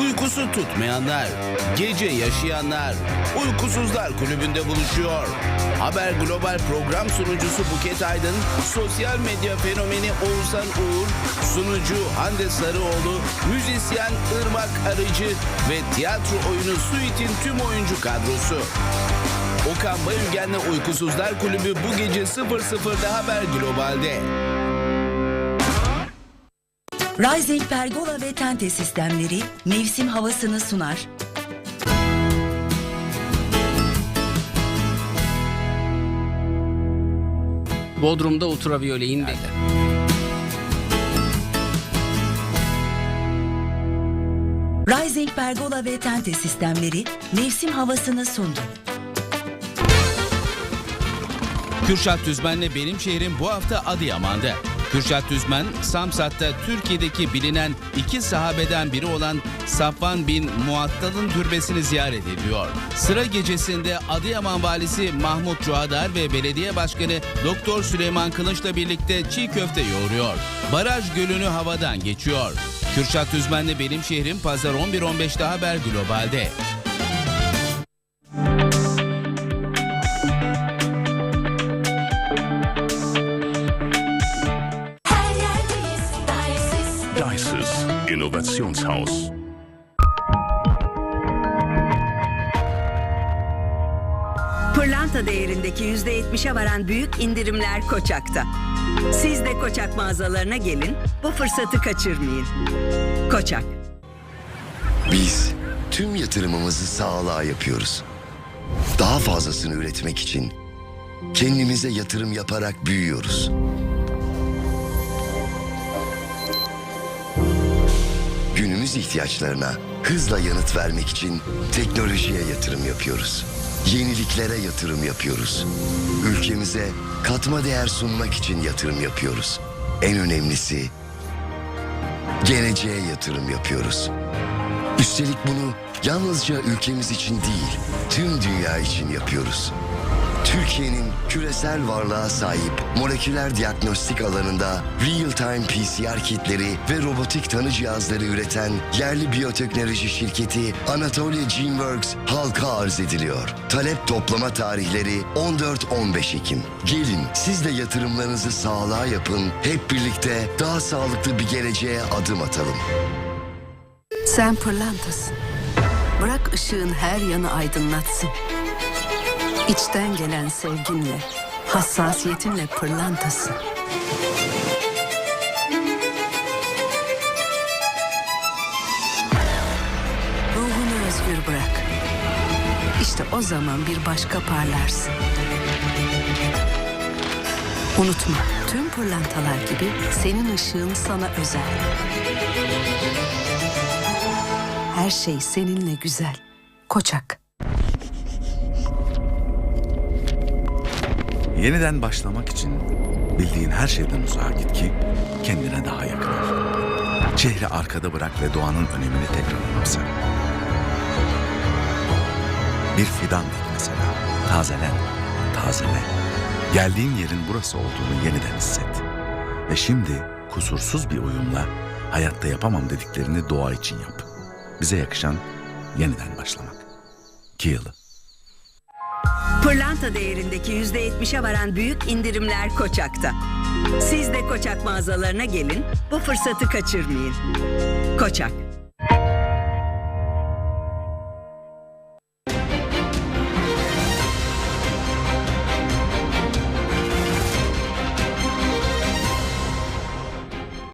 uykusu tutmayanlar, gece yaşayanlar, uykusuzlar kulübünde buluşuyor. Haber Global program sunucusu Buket Aydın, sosyal medya fenomeni Oğuzhan Uğur, sunucu Hande Sarıoğlu, müzisyen Irmak Arıcı ve tiyatro oyunu Suit'in tüm oyuncu kadrosu. Okan Bayülgen'le Uykusuzlar Kulübü bu gece 00'da Haber Global'de. Rising Pergola ve Tente sistemleri mevsim havasını sunar. Bodrum'da ultraviyole indi. Rising Pergola ve Tente sistemleri mevsim havasını sundu. Kürşat Düzmen'le Benim Şehrim bu hafta Adıyaman'da. Kürşat Düzmen, Samsat'ta Türkiye'deki bilinen iki sahabeden biri olan Safvan bin Muattal'ın türbesini ziyaret ediyor. Sıra gecesinde Adıyaman valisi Mahmut Cuadar ve belediye başkanı Doktor Süleyman Kılıç'la birlikte çiğ köfte yoğuruyor. Baraj gölünü havadan geçiyor. Kürşat Düzmen'le Benim Şehrim Pazar 11.15'te Haber Global'de. Dices Innovationshaus. Pırlanta değerindeki %70'e varan büyük indirimler Koçak'ta. Siz de Koçak mağazalarına gelin, bu fırsatı kaçırmayın. Koçak. Biz tüm yatırımımızı sağlığa yapıyoruz. Daha fazlasını üretmek için kendimize yatırım yaparak büyüyoruz. Günümüz ihtiyaçlarına hızla yanıt vermek için teknolojiye yatırım yapıyoruz. Yeniliklere yatırım yapıyoruz. Ülkemize katma değer sunmak için yatırım yapıyoruz. En önemlisi geleceğe yatırım yapıyoruz. Üstelik bunu yalnızca ülkemiz için değil, tüm dünya için yapıyoruz. Türkiye'nin küresel varlığa sahip moleküler diagnostik alanında real-time PCR kitleri ve robotik tanı cihazları üreten yerli biyoteknoloji şirketi Anatolia Geneworks halka arz ediliyor. Talep toplama tarihleri 14-15 Ekim. Gelin siz de yatırımlarınızı sağlığa yapın, hep birlikte daha sağlıklı bir geleceğe adım atalım. Sen pırlantasın. Bırak ışığın her yanı aydınlatsın. İçten gelen sevginle, hassasiyetinle pırlantasın. Ruhunu özgür bırak. İşte o zaman bir başka parlarsın. Unutma, tüm pırlantalar gibi senin ışığın sana özel. Her şey seninle güzel. Koçak. Yeniden başlamak için bildiğin her şeyden uzağa git ki kendine daha yakın ol. Şehri arkada bırak ve doğanın önemini tekrar anımsa. Bir fidan dik mesela. Tazelen, tazele. Geldiğin yerin burası olduğunu yeniden hisset. Ve şimdi kusursuz bir uyumla hayatta yapamam dediklerini doğa için yap. Bize yakışan yeniden başlamak. Kiyalı. Pırlanta değerindeki %70'e varan büyük indirimler Koçak'ta. Siz de Koçak mağazalarına gelin, bu fırsatı kaçırmayın. Koçak.